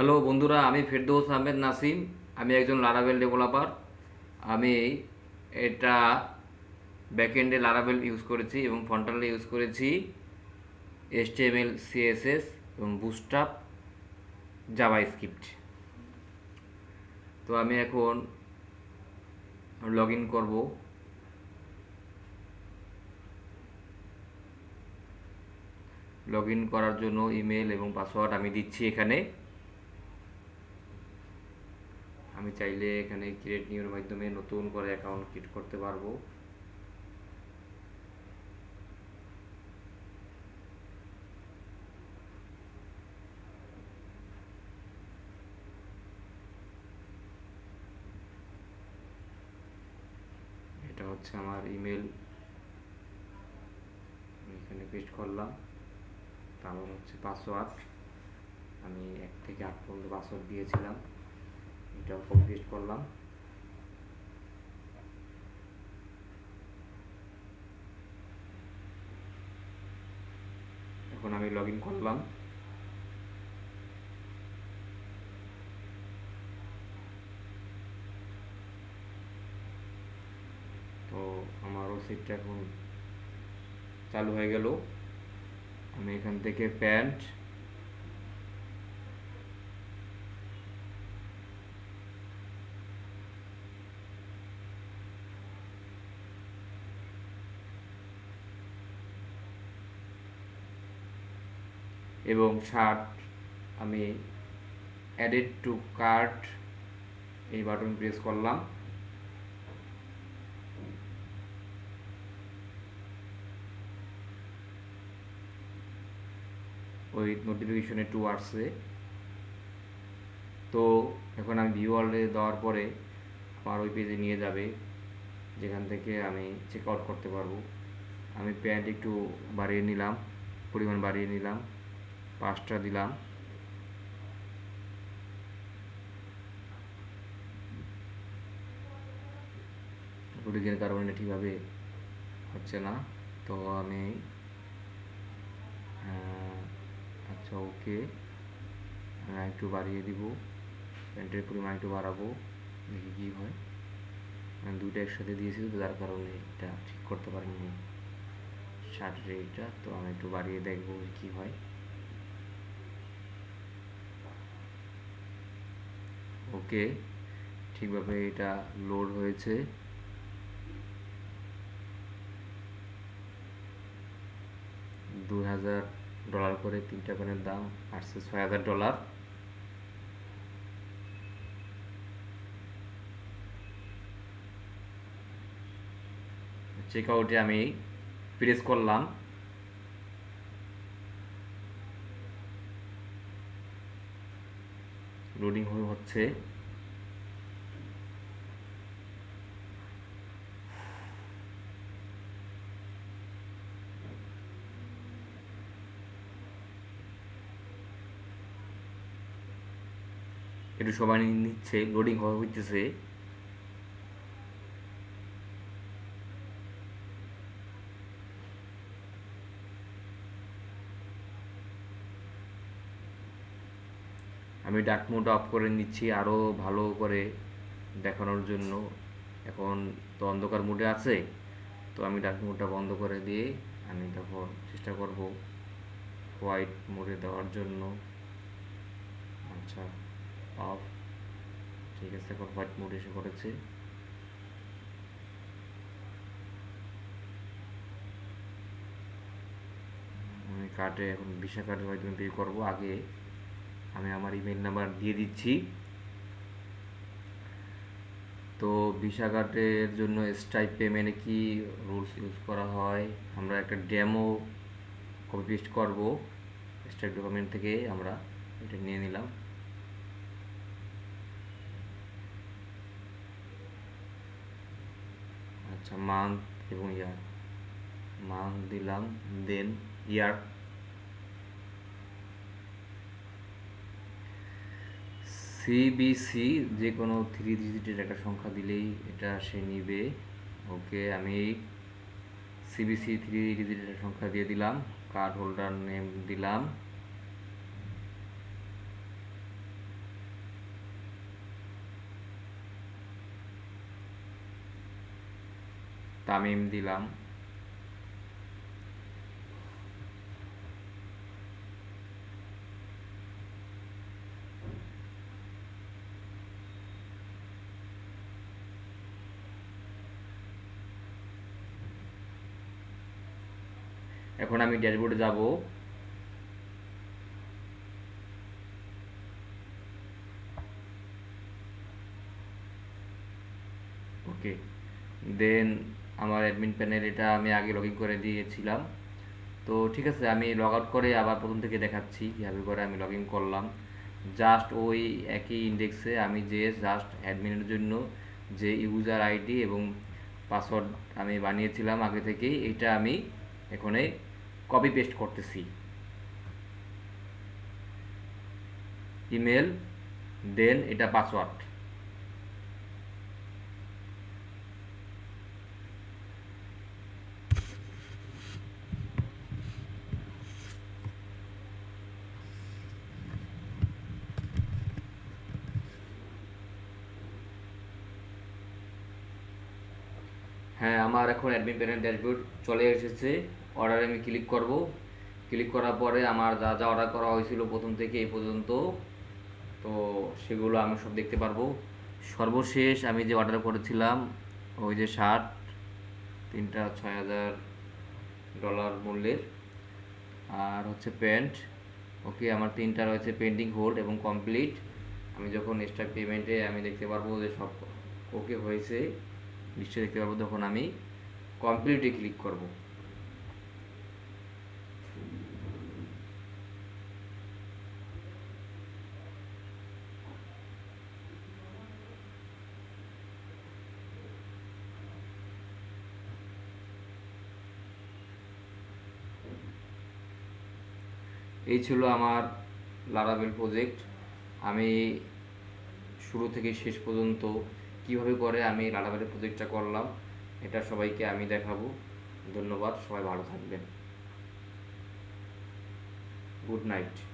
Hello বন্ধুরা, আমি ফেরদৌস আহমেদ নাসিম। আমি একজন লারাবেল ডেভেলপার আমি এটা ব্যাকএন্ডে লারাবেল ইউজ করেছি এবং ফ্রন্টালে ইউজ করেছি এসটিএমএল সিএসএস এবং বুস্টাপ জাভা স্ক্রিপ্ট তো আমি এখন লগ ইন করব। লগ ইন করার জন্য ইমেল এবং পাসওয়ার্ড আমি দিচ্ছি এখানে। আমি চাইলে এখানে ক্রিয়েট নিউর মাধ্যমে নতুন করে অ্যাকাউন্ট ক্রিয়েট করতে পারব। এটা হচ্ছে আমার ইমেল এখানে পেস্ট করলাম। তারপর হচ্ছে পাসওয়ার্ড আমি এক থেকে আট পর্যন্ত পাসওয়ার্ড দিয়েছিলাম। এটাও কপি পেস্ট করলাম। এখন আমি লগ করলাম। তো আমার ওসিটটা এখন চালু হয়ে গেল। আমি এখান থেকে প্যান্ট এবং শার্ট আমি অ্যাডেড টু কার্ট এই বাটন প্রেস করলাম। ওই নোটিফিকেশনে টু আসছে। তো এখন আমি ভিউ ওয়ার্ল্ডে দেওয়ার পরে আমার ওই পেজে নিয়ে যাবে, যেখান থেকে আমি চেক আউট করতে পারব। আমি প্যান্ট একটু বাড়িয়ে নিলাম, পরিমাণ বাড়িয়ে নিলাম। পাঁচটা দিলাম। রুটিনের কারণে ঠিকভাবে হচ্ছে না। তো আমি আচ্ছা ওকে। একটু বাড়িয়ে দিব। প্যান্টের পরিমাণ একটু বাড়াবো। দেখি কী হয়। আমি দুইটা একসাথে দিয়েছি তো, যার কারণে এটা ঠিক করতে পারিনি। শার্টের এটা তো আমি একটু বাড়িয়ে দেখব কী হয়। ওকে ঠিকভাবে এটা লোড হয়েছে। দুই হাজার ডলার করে তিনটা দাম ছয় হাজার ডলার চেক আউটে আমি প্রেস করলাম। লোডিং হচ্ছে। একটু সময় নিচ্ছে লোডিং হইতেছে। আমি ডাক মোড অফ করে নিচ্ছি আরও ভালো করে দেখানোর জন্য। এখন তো অন্ধকার মোডে আছে, তো আমি ডার্ক মোডটা বন্ধ করে দিয়ে আমি তখন চেষ্টা করব হোয়াইট মোডে দেওয়ার জন্য। আচ্ছা। অফ ঠিক আছে, এখন হোয়াইট মোড এসে করেছে আমি কার্ডে এখন ভিসা কার্ডের মাধ্যমে পে করব। আগে আমি আমার ইমেল নাম্বার দিয়ে দিচ্ছি। তো ভিসা কার্ডের জন্য স্টাইপ পেমেন্টে কি রুলস ইউজ করা হয়? আমরা একটা ডেমো কপি পেস্ট করব। স্টাইপ ডকুমেন্ট থেকে আমরা এটা নিয়ে নিলাম। আচ্ছা মান্থ এবং ইয়ার। মান্থ দিলাম, দেন ইয়ার। সিবিসি যে কোনো থ্রি ডিজিটের একটা সংখ্যা দিলেই এটা সে নিবে। ওকে, আমি সিবিসি থ্রি ডিজিটের সংখ্যা দিয়ে দিলাম। কার্ড হোল্ডার নেম দিলাম। তামিম দিলাম। এখন আমি ড্যাশবোর্ডে যাব। ওকে দেন আমার অ্যাডমিন প্যানেল এটা আমি আগে লগ করে দিয়েছিলাম। তো ঠিক আছে, আমি লগ আউট করে আবার প্রথম থেকে দেখাচ্ছি কীভাবে করে আমি লগ করলাম। জাস্ট ওই একই ইন্ডেক্সে আমি যে জাস্ট অ্যাডমিনের জন্য যে ইউজার আইডি এবং পাসওয়ার্ড আমি বানিয়েছিলাম আগে থেকেই, এটা আমি এখানে কপি পেস্ট করতেছি। ইমেল দেন এটা পাসওয়ার্ড হ্যাঁ আমার এখন অ্যাডমিন প্যানেল ড্যাশবোর্ড চলে এসেছে। অর্ডারে আমি ক্লিক করব। ক্লিক করার পরে আমার যা যা অর্ডার করা হয়েছিল প্রথম থেকে এই পর্যন্ত। তো সেগুলো আমি সব দেখতে পারব। সর্বশেষ আমি যে অর্ডার করেছিলাম, ওই যে শার্ট তিনটা ছয় হাজার ডলার মূল্যের। আর হচ্ছে প্যান্ট ওকে আমার তিনটা রয়েছে পেন্ডিং হোল্ড এবং কমপ্লিট আমি যখন এক্সট্রা পেমেন্টে আমি দেখতে পারব যে সব ওকে হয়েছে। নিশ্চয়ই দেখতে পারব তখন আমি কমপ্লিটে ক্লিক করব। এই ছিল আমার লারাবেল প্রজেক্ট আমি শুরু থেকে শেষ পর্যন্ত কীভাবে করে আমি লারাবেলের প্রজেক্টটা করলাম, এটা সবাইকে আমি দেখাবো। ধন্যবাদ, সবাই ভালো থাকবেন। Good night.